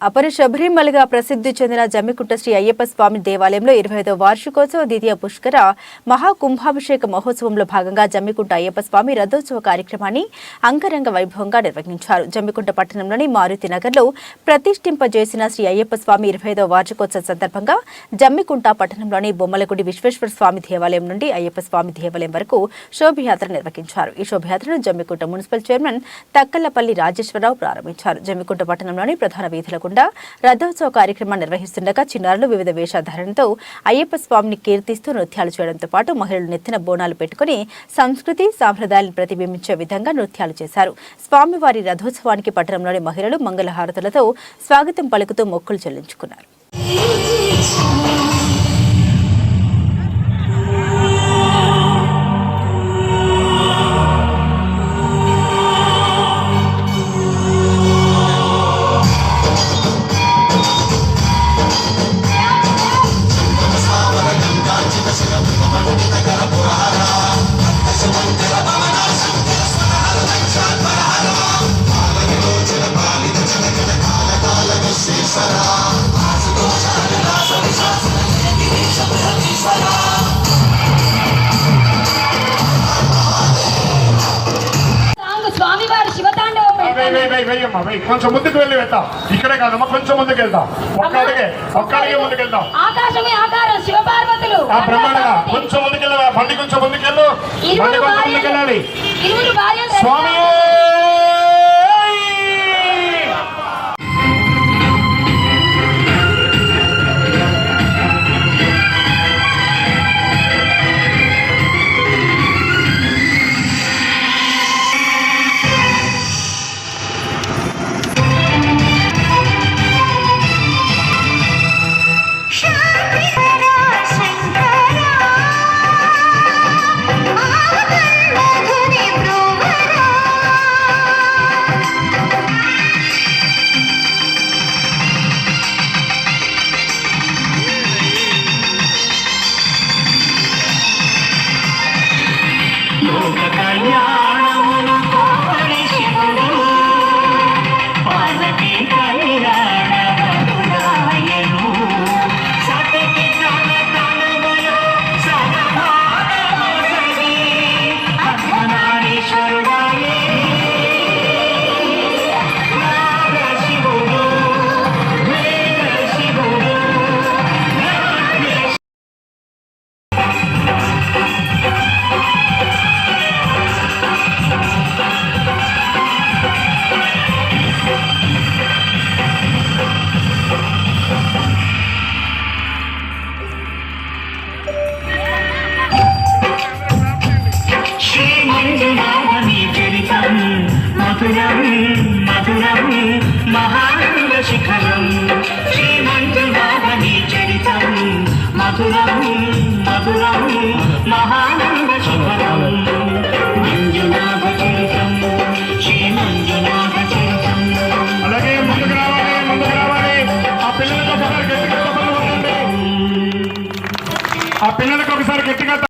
అపర శబరిమలగా ప్రసిద్ధి చెందిన జమ్మికుంట శ్రీ అయ్యప్ప స్వామి దేవాలయంలో ఇరవై ఐదో వార్షికోత్సవ ద్వితీయ పుష్కర మహాకుంభాభిషేక మహోత్సవంలో భాగంగా జమ్మికుంట అయ్యప్ప స్వామి రథోత్సవ కార్యక్రమాన్ని అంగరంగ వైభవంగా నిర్వహించారు. జమ్మికుంట పట్టణంలోని మారుతి నగర్లో ప్రతిష్ఠింపజేసిన శ్రీ అయ్యప్ప స్వామి ఇరవై ఐదో వార్షికోత్సవ సందర్భంగా జమ్మికుంట పట్టణంలోని బొమ్మలగుడి విశ్వేశ్వర స్వామి దేవాలయం నుండి అయ్యప్ప స్వామి దేవాలయం వరకు శోభయాత్ర నిర్వహించారు. ఈ శోభయాత్రను జమ్మికుంట మున్సిపల్ చైర్మన్ తక్కలపల్లి రాజేశ్వరరావు ప్రారంభించారు. జమ్మికుంట పట్టణంలోని ప్రధాన వీధులకు కాకుండా రథోత్సవ కార్యక్రమం నిర్వహిస్తుండగా చిన్నారులు వివిధ వేషధారణతో అయ్యప్ప స్వామిని కీర్తిస్తూ నృత్యాలు చేయడంతో పాటు మహిళలు నెత్తిన బోనాలు పెట్టుకుని సంస్కృతి సాంప్రదాయాలను ప్రతిబింబించే విధంగా నృత్యాలు చేశారు. స్వామివారి రథోత్సవానికి పట్టణంలోని మహిళలు మంగళహారతులతో స్వాగతం పలుకుతూ మొక్కులు చెల్లించుకున్నారు. కొంచెం ముందుకు వెళ్ళి వెళ్తాం ఇక్కడే కాదమ్మా కొంచెం ముందుకు వెళ్దాం. ఒక్క అడిగే ఒక్క అడిగే ముందుకు వెళ్దాం. ఆకాశమే ఆకారం శివపార్వతులు. ఆ బ్రహ్మాండంగా కొంచెం ముందుకు వెళ్ళవా బండి కొంచెం ముందుకు వెళ్ళు బండి కొంచెం ముందుకు వెళ్ళాలి భార్యలు ఇరువురు భార్యలు స్వామి! yeah. మధురం మధురం మహానంద శిఖరం. మంజునాథ చరితం శ్రీ మంజునాథ చరితం అలాగే ముందుకు రావాలి ముందుకు రావాలి. ఆ పిల్లలకు ఒకసారి గట్టిగా ఆ పిల్లలకు ఒకసారి గట్టిగా